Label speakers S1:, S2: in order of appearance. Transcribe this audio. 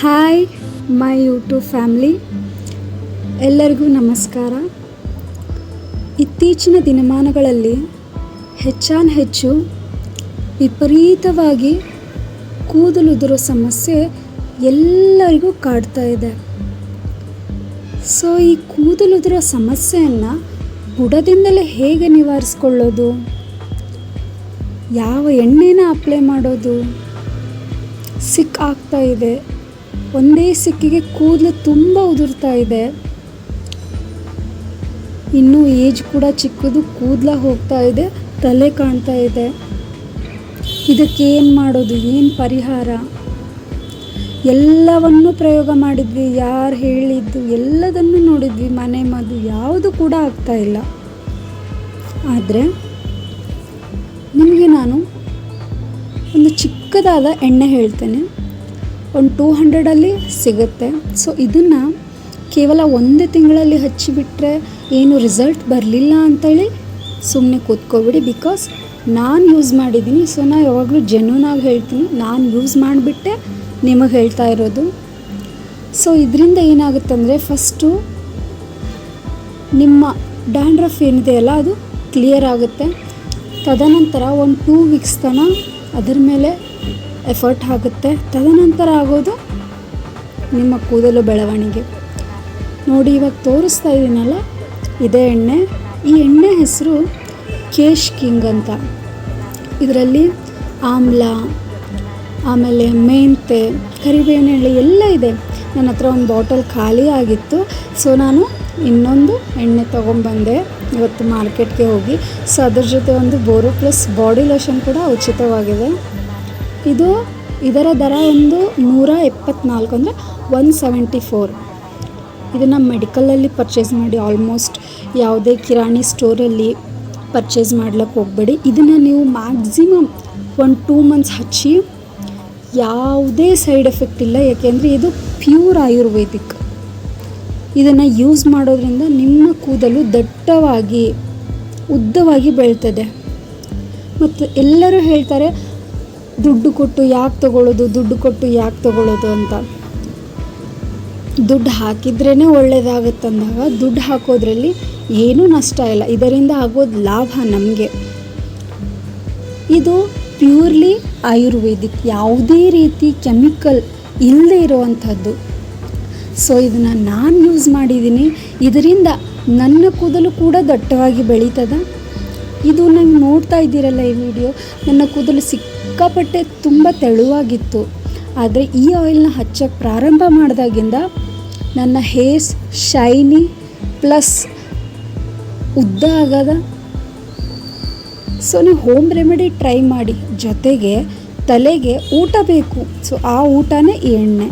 S1: Hi my YouTube family ಎಲ್ಲರಿಗೂ ನಮಸ್ಕಾರ. ಇತ್ತೀಚಿನ ದಿನಮಾನಗಳಲ್ಲಿ ಹೆಚ್ಚಾನ್ ಹೆಚ್ಚು ವಿಪರೀತವಾಗಿ ಕೂದಲುದುರೋ ಸಮಸ್ಯೆ ಎಲ್ಲರಿಗೂ ಕಾಡ್ತಾ ಇದೆ. ಸೊ ಈ ಕೂದಲುದುರೋ ಸಮಸ್ಯೆಯನ್ನು ಬುಡದಿಂದಲೇ ಹೇಗೆ ನಿವಾರಿಸ್ಕೊಳ್ಳೋದು? ಯಾವ ಎಣ್ಣೆನ ಅಪ್ಲೈ ಮಾಡೋದು? ಸಿಕ್ ಆಗ್ತಾ ಇದೆ. ಒಂದೇ ಸಿಕ್ಕಿಗೆ ಕೂದಲು ತುಂಬ ಉದುರ್ತಾ ಇದೆ. ಇನ್ನೂ ಏಜ್ ಕೂಡ ಚಿಕ್ಕದು, ಕೂದಲ ಹೋಗ್ತಾ ಇದೆ, ತಲೆ ಕಾಣ್ತಾ ಇದೆ. ಇದಕ್ಕೆ ಏನು ಮಾಡೋದು? ಏನು ಪರಿಹಾರ? ಎಲ್ಲವನ್ನೂ ಪ್ರಯೋಗ ಮಾಡಿದ್ವಿ, ಯಾರು ಹೇಳಿದ್ದು, ಎಲ್ಲದನ್ನು ನೋಡಿದ್ವಿ, ಮನೆ ಮದ್ದು ಯಾವುದು ಕೂಡ ಆಗ್ತಾ ಇಲ್ಲ. ಆದರೆ ನಿಮಗೆ ನಾನು ಒಂದು ಚಿಕ್ಕದಾದ ಎಣ್ಣೆ ಹೇಳ್ತೇನೆ. ಒಂದು ಟೂ ಹಂಡ್ರೆಡಲ್ಲಿ ಸಿಗುತ್ತೆ. ಸೊ ಇದನ್ನು ಕೇವಲ ಒಂದೇ ತಿಂಗಳಲ್ಲಿ ಹಚ್ಚಿಬಿಟ್ರೆ ಏನು ರಿಸಲ್ಟ್ ಬರಲಿಲ್ಲ ಅಂತೇಳಿ ಸುಮ್ಮನೆ ಕೂತ್ಕೋಬಿಡಿ ಬಿಕಾಸ್ ನಾನು ಯೂಸ್ ಮಾಡಿದ್ದೀನಿ. ಸೊ ನಾನು ಯಾವಾಗಲೂ ಜೆನ್ಯೂನಾಗಿ ಹೇಳ್ತೀನಿ. ನಾನು ಯೂಸ್ ಮಾಡಿಬಿಟ್ಟೆ ನಿಮಗೆ ಹೇಳ್ತಾ ಇರೋದು. ಸೊ ಇದರಿಂದ ಏನಾಗುತ್ತಂದರೆ ಫಸ್ಟು ನಿಮ್ಮ ಡ್ಯಾಂಡ್ರಫ್ ಏನಿದೆಯಲ್ಲ ಅದು ಕ್ಲಿಯರ್ ಆಗುತ್ತೆ. ತದನಂತರ ಒಂದು ಟೂ ವೀಕ್ಸ್ ತನಕ ಅದರ ಮೇಲೆ ಎಫರ್ಟ್ ಆಗುತ್ತೆ. ತದನಂತರ ಆಗೋದು ನಿಮ್ಮ ಕೂದಲು ಬೆಳವಣಿಗೆ. ನೋಡಿ, ಇವಾಗ ತೋರಿಸ್ತಾ ಇದ್ದೀನಲ್ಲ ಇದೇ ಎಣ್ಣೆ. ಈ ಎಣ್ಣೆ ಹೆಸರು ಕೇಶ್ ಕಿಂಗ್ ಅಂತ. ಇದರಲ್ಲಿ ಆಮ್ಲ, ಆಮೇಲೆ ಮೆಂತೆ, ಕರಿಬೇವಿನ ಎಣ್ಣೆ ಎಲ್ಲ ಇದೆ. ನನ್ನ ಹತ್ರ ಒಂದು ಬಾಟಲ್ ಖಾಲಿ ಆಗಿತ್ತು. ಸೊ, ನಾನು ಇನ್ನೊಂದು ಎಣ್ಣೆ ತೊಗೊಂಬಂದೆ ಇವತ್ತು ಮಾರ್ಕೆಟ್ಗೆ ಹೋಗಿ. ಸೊ, ಅದ್ರ ಜೊತೆ ಒಂದು ಬೋರೋ ಪ್ಲಸ್ ಬಾಡಿ ಲೋಷನ್ ಕೂಡ ಉಚಿತವಾಗಿದೆ. ಇದು ಇದರ ದರ ಒಂದು ನೂರ ಎಪ್ಪತ್ನಾಲ್ಕು ಅಂದರೆ ಒನ್ ಸೆವೆಂಟಿ ಫೋರ್ ಇದನ್ನು ಮೆಡಿಕಲಲ್ಲಿ ಪರ್ಚೇಸ್ ಮಾಡಿ ಆಲ್ಮೋಸ್ಟ್ ಯಾವುದೇ ಕಿರಾಣಿ ಸ್ಟೋರಲ್ಲಿ ಪರ್ಚೇಸ್ ಮಾಡ್ಲಿಕ್ಕೆ ಹೋಗಬೇಡಿ. ಇದನ್ನು ನೀವು ಮ್ಯಾಕ್ಸಿಮಮ್ ಒಂದು ಟೂ ಮಂತ್ಸ್ ಹಚ್ಚಿ ಯಾವುದೇ ಸೈಡ್ ಎಫೆಕ್ಟ್ ಇಲ್ಲ. ಯಾಕೆಂದರೆ ಇದು ಪ್ಯೂರ್ ಆಯುರ್ವೇದಿಕ್. ಇದನ್ನು ಯೂಸ್ ಮಾಡೋದ್ರಿಂದ ನಿಮ್ಮ ಕೂದಲು ದಟ್ಟವಾಗಿ, ಉದ್ದವಾಗಿ ಬೆಳ್ತದೆ. ಮತ್ತು ಎಲ್ಲರೂ ಹೇಳ್ತಾರೆ ದುಡ್ಡು ಕೊಟ್ಟು ಯಾಕೆ ತಗೊಳ್ಳೋದು ದುಡ್ಡು ಕೊಟ್ಟು ಯಾಕೆ ತಗೊಳ್ಳೋದು ಅಂತ. ದುಡ್ಡು ಹಾಕಿದ್ರೇ ಒಳ್ಳೆಯದಾಗುತ್ತಂದಾಗ ದುಡ್ಡು ಹಾಕೋದ್ರಲ್ಲಿ ಏನೂ ನಷ್ಟ ಇಲ್ಲ. ಇದರಿಂದ ಆಗೋದು ಲಾಭ ನಮಗೆ. ಇದು ಪ್ಯೂರ್ಲಿ ಆಯುರ್ವೇದಿಕ್. ಯಾವುದೇ ರೀತಿ ಕೆಮಿಕಲ್ ಇಲ್ಲದೆ ಇರುವಂಥದ್ದು. ಸೊ, ಇದನ್ನು ನಾನು ಯೂಸ್ ಮಾಡಿದ್ದೀನಿ. ಇದರಿಂದ ನನ್ನ ಕೂದಲು ಕೂಡ ದಟ್ಟವಾಗಿ ಬೆಳೀತದೆ. ಇದು ನಂಗೆ ನೋಡ್ತಾ ಇದ್ದೀರಲ್ಲ ಈ ವಿಡಿಯೋ. ನನ್ನ ಕೂದಲು ಸಿಕ್ಕಾಪಟ್ಟೆ ತುಂಬ ತೆಳುವಾಗಿತ್ತು. ಆದರೆ ಈ ಆಯಿಲ್ನ ಹಚ್ಚಕ್ಕೆ ಪ್ರಾರಂಭ ಮಾಡಿದಾಗಿಂದ ನನ್ನ ಹೇರ್ಸ್ ಶೈನಿ ಪ್ಲಸ್ ಉದ್ದ ಆಗದ. ಸೊ ನೀವು ಹೋಮ್ ರೆಮಿಡಿ ಟ್ರೈ ಮಾಡಿ ಜೊತೆಗೆ ತಲೆಗೆ ಊಟ ಬೇಕು. ಸೊ ಆ ಊಟನೇ ಎಣ್ಣೆ.